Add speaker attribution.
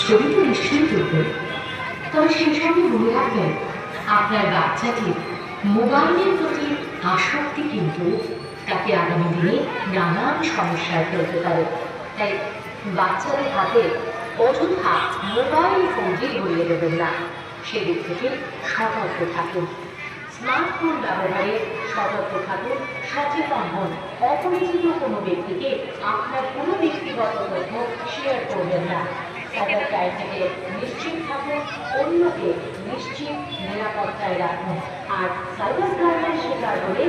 Speaker 1: ছবি তো নিশ্চয়ই তুলবেন তবে সেই সঙ্গে মনে রাখবেন, আপনার বাচ্চাটির মোবাইলের প্রতি আসক্তি কিন্তু তাকে আগামী দিনে নানান সমস্যায় ফেলতে পারে। তাই বাচ্চাদের হাতে অযথা মোবাইল ফোনটি ধরিয়ে দেবেন না। সেদিক থেকে সতর্ক থাকুন। স্মার্টফোন ব্যবহারে সতর্ক থাকুন, সচেতন হন। অপরিচিত কোনো ব্যক্তিকে আপনার কোনো ব্যক্তিগত তথ্য শেয়ার করবেন না। সাইবার ক্রাইম থেকে নিশ্চিত থাকুন, অন্যকে নিশ্চিত নিরাপত্তায় রাখুন। আর সাইবার ক্রাইমের শিকার হলে